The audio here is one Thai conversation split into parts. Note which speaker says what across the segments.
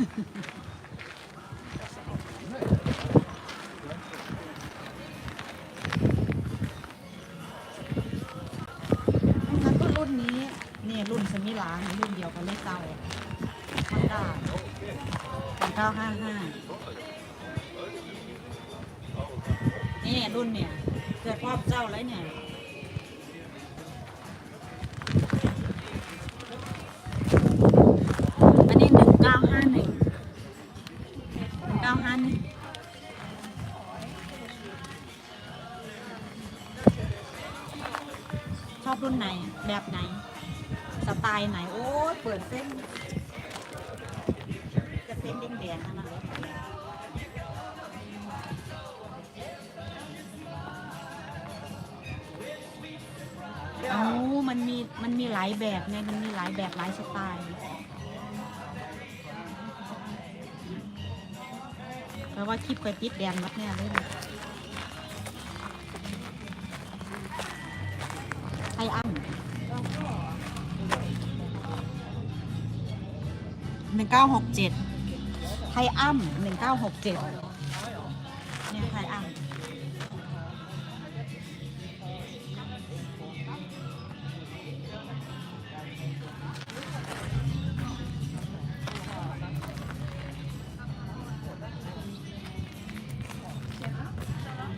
Speaker 1: แล้วก็รุ่นนี้นี่รุ่นสมิลารุ่นเดียวกับเลขเก้าฮอนด้าเก้าห้าห้านี่รุ่นเนี่ย เกิดพร้อมเจ้าแล้วเนี่ย อบรุ่นไหน แบบไหน สไตล์ไหน โอ้ยเปิดเส้น จะเส้นแดงๆนะนะเอามันมี มันมีหลายแบบไงมันมีหลายแบบหลายสไตล์แปลว่าคลิปเคยติดแดงมัดแน่เลย ไทยอ้ำหนึ่งเก้าหกเจ็ดไทยอ้ำหนึ่งเก้าหกเจ็ดเนี่ยไทยอ้ำ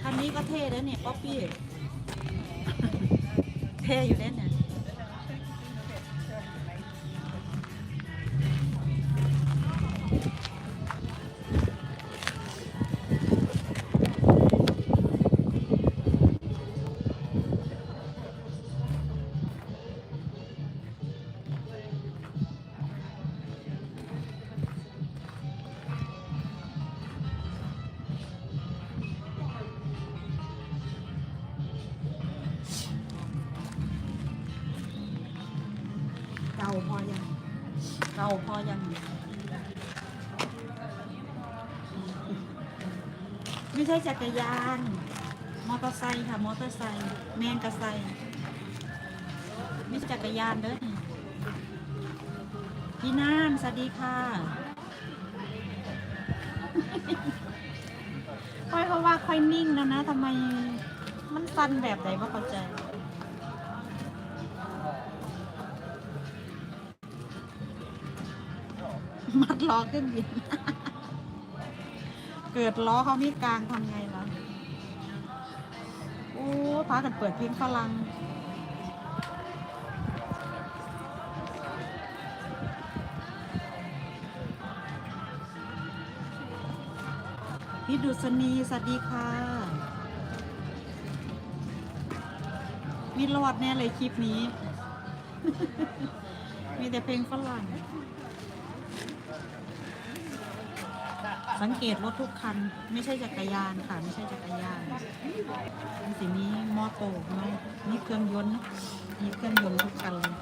Speaker 1: คันนี้ก็เท่แล้วเนี่ยป๊อปปี้ เท่อยู่แล้วเนี่ย เก่าพอยังเก่าพอยังไม่ใช่จักรยาน มอเตอร์ไซค์ค่ะ มอเตอร์ไซค์แมนกระไซไม่ใช่จักรยานเด้อพี่น่านสวัสดีค่ะค่อยเขาว่าค่อยนิ่งแล้วนะทำไมมันฟันแบบไหนว่าเข้าใจ มัดล้อขึ้นบิน เกิดล้อเขามีกลางทำไงล่ะ โอ้พากันเปิดเพลงฝรั่งพี่ดุษณีสวัสดีค่ะ มีรอดแน่เลยคลิปนี้ มีแต่เพลงฝรั่ง สังเกตรถทุกคัน ไม่ใช่จักรยานค่ะ ไม่ใช่จักรยานมันสีนี้มอโตเนาะนี่เครื่องยนต์นี่เครื่องยนต์ทุกคันเลย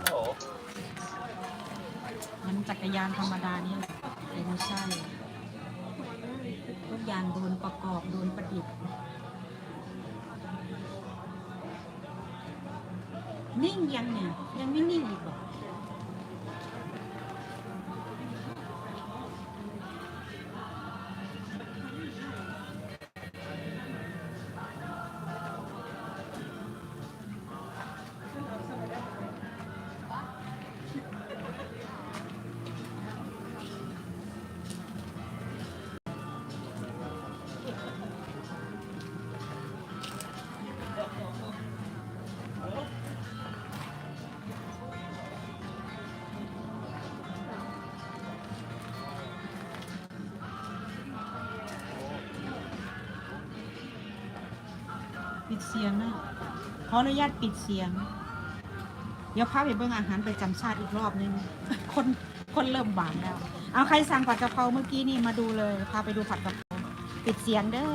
Speaker 1: มันจักรยานธรรมดานี่แหละแต่ไม่ใช่ทุกอย่างโดนประกอบโดนประดิษฐ์นิ่งยังเนี่ยยังไม่นิ่งอีกหรอ เสียงนะขออนุญาตปิดเสียง เดี๋ยวพาไปเบิ่งอาหารประจำชาติอีกรอบนึง คนคนเริ่มบานแล้ว เอาใครสั่งผัดกะเพราเมื่อกี้นี่มาดูเลย พาไปดูผัดกะเพราปิดเสียงเด้อ